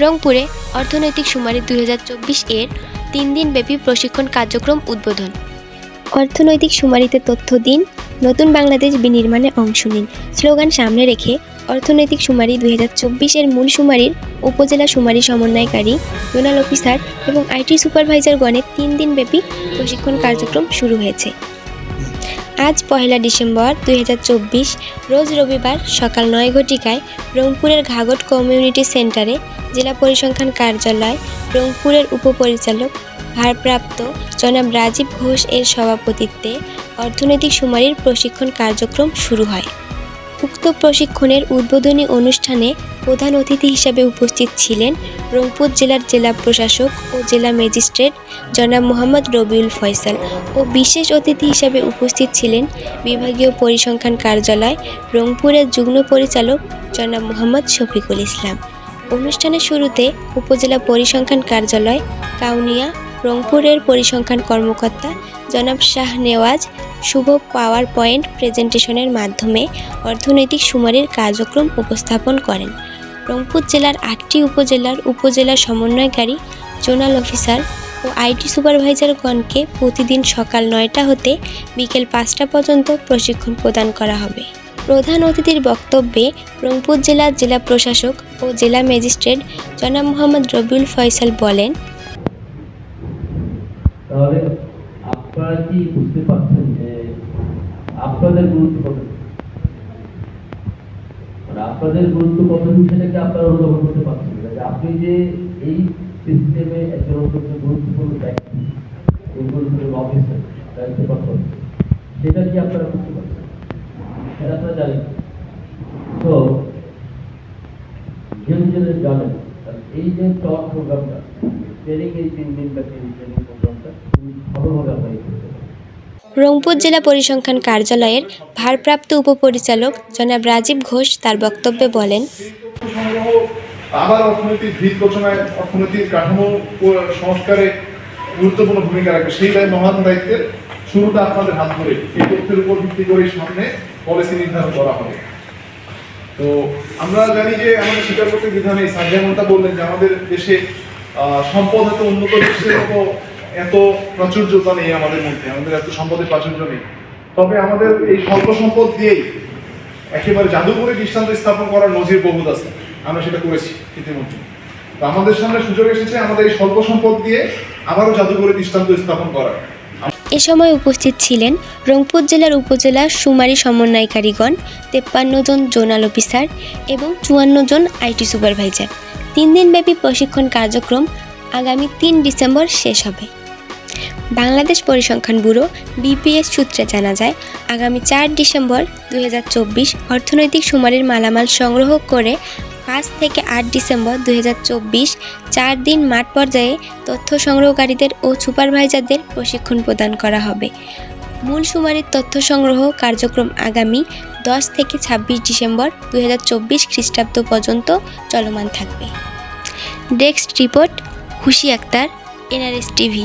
রংপুরে অর্থনৈতিক সুমারি দুই হাজার চব্বিশ এর তিন দিনব্যাপী প্রশিক্ষণ কার্যক্রম উদ্বোধন। অর্থনৈতিক সুমারিতে তথ্য দিন, নতুন বাংলাদেশ বিনির্মাণে অংশ নিন। স্লোগান সামনে রেখে অর্থনৈতিক সুমারি দুই এর মূল সুমারির উপজেলা সুমারি সমন্বয়কারী জোনাল অফিসার এবং আইটি সুপারভাইজারগণের তিন দিনব্যাপী প্রশিক্ষণ কার্যক্রম শুরু হয়েছে। আজ পহেলা ডিসেম্বর দুই হাজার চব্বিশ, রোজ রবিবার সকাল নয় ঘটিকায় রংপুরের ঘাগট কমিউনিটি সেন্টারে জেলা পরিসংখ্যান কার্যালয়, রংপুরের উপপরিচালক ভারপ্রাপ্ত জনাব রাজীব ঘোষ এর সভাপতিত্বে অর্থনৈতিক সুমারির প্রশিক্ষণ কার্যক্রম শুরু হয়। উক্ত প্রশিক্ষণের উদ্বোধনী অনুষ্ঠানে প্রধান অতিথি হিসাবে উপস্থিত ছিলেন রংপুর জেলার জেলা প্রশাসক ও জেলা ম্যাজিস্ট্রেট জনাব মোহাম্মদ রবিউল ফয়সাল ও বিশেষ অতিথি হিসাবে উপস্থিত ছিলেন বিভাগীয় পরিসংখ্যান কার্যালয় রংপুরের যুগ্ম পরিচালক জনাব মোহাম্মদ শফিকুল ইসলাম। অনুষ্ঠানের শুরুতে উপজেলা পরিসংখ্যান কার্যালয়, কাউনিয়া রংপুরের পরিসংখ্যান কর্মকর্তা জনাব শাহ নেওয়াজ শুভ পাওয়ার পয়েন্ট প্রেজেন্টেশনের মাধ্যমে অর্থনৈতিক সুমারির কার্যক্রম উপস্থাপন করেন। রংপুর জেলার আটটি উপজেলার উপজেলা সমন্বয়কারী, জোনাল অফিসার ও আইটি সুপারভাইজারগণকে প্রতিদিন সকাল নয়টা হতে বিকেল পাঁচটা পর্যন্ত প্রশিক্ষণ প্রদান করা হবে। প্রধান অতিথির বক্তব্যে রংপুর জেলার জেলা প্রশাসক ও জেলা ম্যাজিস্ট্রেট জনাব মোহাম্মদ রবিউল ফয়সাল বলেন তাহলে আপনারা কি বুঝতে পারছেন যে আপনাদের গুরুত্ব কত? মানে আপনাদের গুরুত্ব কত সেটাকে আপনারা অনুধাবন করতে পারছেন যে আপনি যে এই সিস্টেমে একজন অত্যন্ত গুরুত্বপূর্ণ ব্যক্তি গুরুত্বপূর্ণ অফিসার দায়িত্বপ্রাপ্ত সেটা কি আপনারা বুঝতে পারছেন? সেটা আপনারা জানেন। তো যেহেতু যেটা জানেন এই যে টক প্রোগ্রামটা ট্রেনিং এই তিন দিন ব্যাপী ট্রেনিং রংপুর জেলা পরিসংখ্যান কার্যালয়ের ভারপ্রাপ্ত উপপরিচালক জনাব রাজীব ঘোষ তার বক্তব্যে বলেন, আবার অর্থনৈতিক ভিত রচনায় অর্থনৈতিক কাঠামো সংস্কারে গুরুত্বপূর্ণ ভূমিকা রাখবে। সেই দায় মহান দায়িত্বের শুরুটা আপনাদের হাত ধরে। এই তথ্যের উপর ভিত্তি করে সামনে পলিসি নির্ধারণ করা হবে। তো আমরা জানি যে আমাদের স্বীকার করতে বিধান বললেন যে আমাদের দেশে সম্পদ এত উন্নত দেশের মতো এত প্রাচুর্যতা নেই আমাদের মধ্যে, আমাদের এত সম্পদের প্রাচুর্য নেই। তবে আমাদের এই স্বল্প সম্পদ দিয়েই একেবারে জাদুঘরে দৃষ্টান্ত স্থাপন করার নজির বহুত আছে। আমরা সেটা করেছি ইতিমধ্যে। তো আমাদের সামনে সুযোগ এসেছে আমাদের এই স্বল্প সম্পদ দিয়ে আবারও জাদুঘরে দৃষ্টান্ত স্থাপন করার। এ সময় উপস্থিত ছিলেন রংপুর জেলার উপজেলা সুমারি সমন্বয়কারীগণ, তেপ্পান্ন জন জোনাল অফিসার এবং চুয়ান্ন জন আইটি সুপারভাইজার। তিন দিনব্যাপী প্রশিক্ষণ কার্যক্রম আগামী তিন ডিসেম্বর শেষ হবে। বাংলাদেশ পরিসংখ্যান ব্যুরো, বিপিএস সূত্রে জানা যায়, আগামী চার ডিসেম্বর দুই হাজার চব্বিশ অর্থনৈতিক সুমারির মালামাল সংগ্রহ করে পাঁচ থেকে আট ডিসেম্বর দুই চার দিন মাঠ পর্যায়ে তথ্য সংগ্রহকারীদের ও সুপারভাইজারদের প্রশিক্ষণ প্রদান করা হবে। মূল সুমারির তথ্য সংগ্রহ কার্যক্রম আগামী দশ থেকে ছাব্বিশ ডিসেম্বর দু হাজার চব্বিশ খ্রিস্টাব্দ পর্যন্ত চলমান থাকবে। ডেস্ক রিপোর্ট খুশি আক্তার এনআরএস টিভি।